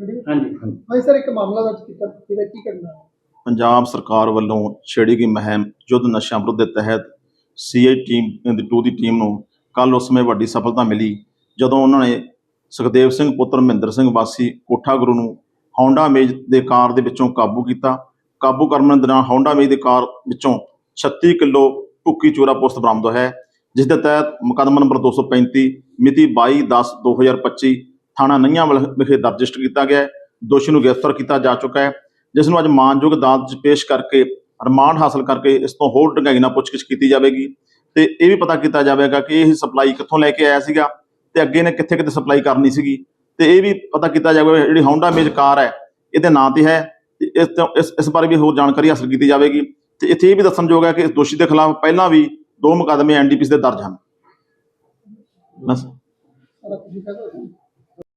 ਹਾਂਜੀ ਹਾਂਜੀ। ਸਰ ਇੱਕ ਮਾਮਲਾ ਦਰਜ ਕੀਤਾ ਇਹਦਾ ਕੀ ਕਰਨਾ ਹੈ? ਪੰਜਾਬ ਸਰਕਾਰ ਵੱਲੋਂ ਛੇੜੀ ਗਈ ਮੁਹਿੰਮ ਯੁੱਧ ਨਸ਼ਿਆਂ ਵਿਰੁੱਧ ਦੇ ਤਹਿਤ ਸੀਆਈ ਟੀਮ ਦੀ ਟੂ ਦੀ ਟੀਮ ਨੂੰ ਕੱਲ ਉਸ ਸਮੇਂ ਵੱਡੀ ਸਫਲਤਾ ਮਿਲੀ ਜਦੋਂ ਉਹਨਾਂ ਨੇ ਸੁਖਦੇਵ ਸਿੰਘ ਪੁੱਤਰ ਮਹਿੰਦਰ ਸਿੰਘ ਵਾਸੀ ਕੋਠਾ ਗੁਰੂ ਨੂੰ ਹੌਂਡਾ ਮੇਜ ਦੇ ਕਾਰ ਦੇ ਵਿੱਚੋਂ ਕਾਬੂ ਕੀਤਾ। ਕਾਬੂ ਕਰਨ ਦੌਰਾਨ ਹੌਂਡਾ ਮੇਜ ਦੇ ਕਾਰ ਵਿੱਚੋਂ 36 ਕਿਲੋ ਭੁੱਕੀ ਚੂਰਾ ਪੁਸਤ ਬਰਾਮਦ ਹੋਇਆ ਹੈ ਜਿਸ ਦੇ ਤਹਿਤ ਮੁਕੱਦਮਾ ਨੰਬਰ 235 ਮਿਤੀ 22/10/2025 ਥਾਣਾ ਨਈਆਂ ਵਿਖੇ ਦਰਜ ਰਜਿਸਟਰ ਕੀਤਾ ਗਿਆ ਹੈ। ਦੋਸ਼ੀ ਨੂੰ ਗ੍ਰਿਫਤਾਰ ਕੀਤਾ ਜਾ ਚੁੱਕਾ ਹੈ। ਜਿਸ ਨੂੰ ਅੱਜ ਮਾਨਯੋਗ ਅਦਾਲਤ 'ਚ ਪੇਸ਼ ਕਰਕੇ ਰਿਮਾਂਡ ਹਾਸਲ ਕਰਕੇ ਇਸ ਤੋਂ ਹੋਰ ਡੂੰਘਾਈ ਨਾਲ ਪੁੱਛਗਿੱਛ ਕੀਤੀ ਜਾਵੇਗੀ। ਤੇ ਇਹ ਵੀ ਪਤਾ ਕੀਤਾ ਜਾਵੇਗਾ ਕਿ ਇਹ ਸਪਲਾਈ ਕਿੱਥੋਂ ਲੈ ਕੇ ਆਇਆ ਸੀਗਾ ਤੇ ਅੱਗੇ ਨੇ ਕਿੱਥੇ ਕਿੱਥੇ ਸਪਲਾਈ ਕਰਨੀ ਸੀਗੀ। ਤੇ ਇਹ ਵੀ ਪਤਾ ਕੀਤਾ ਜਾਵੇਗਾ ਜਿਹੜੀ ਹੌਂਡਾ ਮੇਜ ਕਾਰ ਹੈ, ਇਹਦੇ ਨਾਂ ਤੇ ਹੈ ਇਸ ਤੋਂ ਇਸ ਇਸ ਬਾਰੇ ਵੀ ਹੋਰ ਜਾਣਕਾਰੀ ਹਾਸਲ ਕੀਤੀ ਜਾਵੇਗੀ। ਤੇ ਇੱਥੇ ਇਹ ਵੀ ਦੱਸਣਯੋਗ ਹੈ ਕਿ ਇਸ ਦੋਸ਼ੀ ਦੇ ਖਿਲਾਫ ਪਹਿਲਾਂ ਵੀ ਦੋ ਮੁਕੱਦਮੇ ਐਨਡੀਪੀਸ ਦੇ ਦਰਜ ਹਨ। ਬਸ।